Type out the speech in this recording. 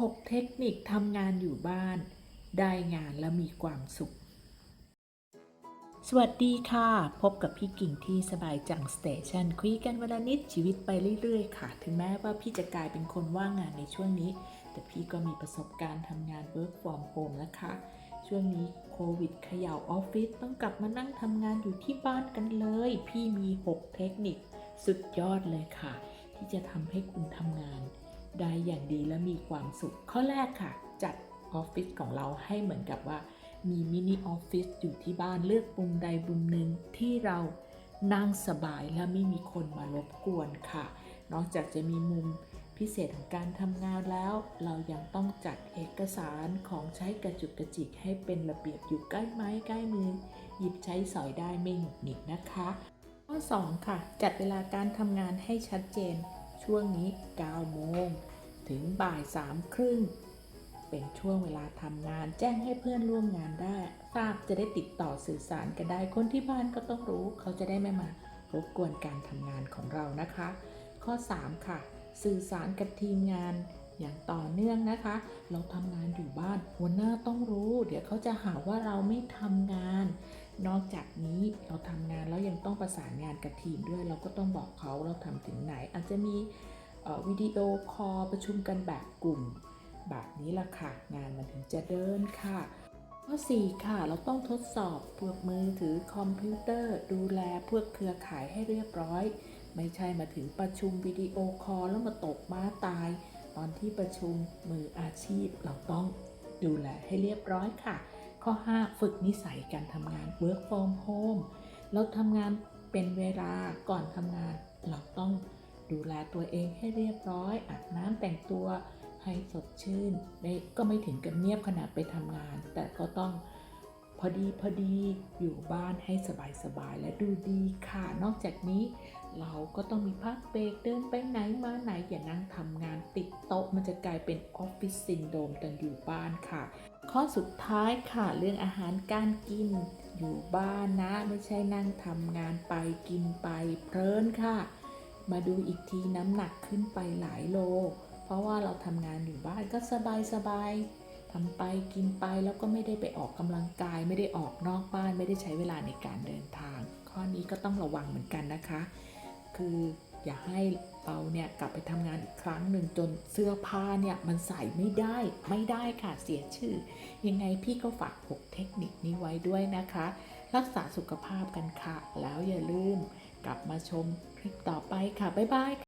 6 เทคนิคทำงานอยู่บ้าน ได้งานและมีความสุข สวัสดีค่ะ พบกับพี่กิ่งที่สบายจังสเตชันคุยกันวันละนิดชีวิตไปเรื่อยๆ ค่ะ ถึงแม้ว่าพี่จะกลายเป็นคนว่างงานในช่วงนี้ แต่พี่ก็มีประสบการณ์ทำงาน work from home แล้วค่ะช่วงนี้โควิดเขย่าออฟฟิศต้องกลับมานั่งทำงานอยู่ที่บ้านกันเลย พี่มี 6 เทคนิคสุดยอดเลยค่ะ ที่จะทำให้คุณทำงาน ได้อย่างดีและมีความสุข ข้อแรกค่ะ จัดออฟฟิศของเราให้เหมือนกับว่า มีมินิออฟฟิศอยู่ที่บ้านเลือกมุมใดมุมหนึ่งที่เรานั่งสบายและไม่มีคนมารบกวนค่ะ นอกจากจะมีมุมพิเศษของการทำงานแล้ว เรายังต้องจัดเอกสารของใช้กระจุกกระจิกให้เป็นระเบียบอยู่ใกล้ไม้ใกล้มือ หยิบใช้สอยได้ไม่หงุดหงิดนะคะ ข้อ 2 ค่ะ จัดเวลาการทำงานให้ชัดเจน ช่วงนี้ 9 โมง ถึงบ่าย3ครึ่ง เป็นช่วงเวลาทำงานแจ้งให้เพื่อนร่วมงานได้ ทราบจะได้ติดต่อสื่อสารกันได้ คนที่บ้านก็ต้องรู้ เขาจะได้ไม่มารบกวนการทำงานของเรานะคะ ข้อ 3 ค่ะ สื่อสารกับทีมงานอย่างต่อเนื่องนะคะ เราทำงานอยู่บ้านหัวหน้าต้องรู้ เดี๋ยวเขาจะหาว่าเราไม่ทำงาน นอกจากนี้เราทำงานแล้วยังต้องประสานงานกับทีมด้วย เราก็ต้องบอกเขาเราทำถึงไหน อาจจะมีวิดีโอคอลประชุมกันแบบกลุ่ม แบบนี้ละค่ะ งานมันถึงจะเดินค่ะข้อ4ค่ะ เราต้องทดสอบพวกมือถือคอมพิวเตอร์ ดูแลพวกเครือข่ายให้เรียบร้อย ไม่ใช่มาถึงประชุมวิดีโอคอลแล้วมาตกม้าตาย ตอนที่ประชุมมืออาชีพเราต้องดูแลให้เรียบร้อยค่ะ ข้อ 5 ฝึกนิสัยการทำงาน work from home เราทำงานเป็นเวลาก่อนทำงาน เราต้องดูแลตัวเองให้เรียบร้อยอาบน้ำแต่งตัวให้สดชื่นไม่ก็ไม่ถึงกับเงียบขนาดไปทำงาน แต่ก็ต้อง พอดีพอดีอยู่บ้านให้สบายๆและดูดีค่ะ นอกจากนี้ เราก็ต้องมีพักเบรกเดินไปไหนมาไหนอย่านั่งทำงานติดโต๊ะ มันจะกลายเป็นออฟฟิศซินโดรมตอนอยู่บ้านค่ะ ข้อสุดท้ายค่ะ เรื่องอาหารการกิน อยู่บ้านนะ ไม่ใช่นั่งทำงานไปกินไปเพลินค่ะ มาดูอีกทีน้ำหนักขึ้นไปหลายโล เพราะว่าเราทำงานอยู่บ้านก็สบายสบายๆ ทำไปกินไปแล้วก็ไม่ได้ไปออกกำลังกาย ไม่ได้ออกนอกบ้าน ไม่ได้ใช้เวลาในการเดินทาง ข้อนี้ก็ต้องระวังเหมือนกันนะคะ คืออย่าให้เราเนี่ยกลับไปทำงานอีกครั้งหนึ่งจนเสื้อผ้าเนี่ยมันใส่ไม่ได้ไม่ได้ค่ะเสียชื่อ ยังไงพี่ก็ฝาก6เทคนิคนี้ไว้ด้วยนะคะ รักษาสุขภาพกันค่ะ แล้วอย่าลืมกลับมาชมคลิปต่อไปค่ะ บ๊ายบาย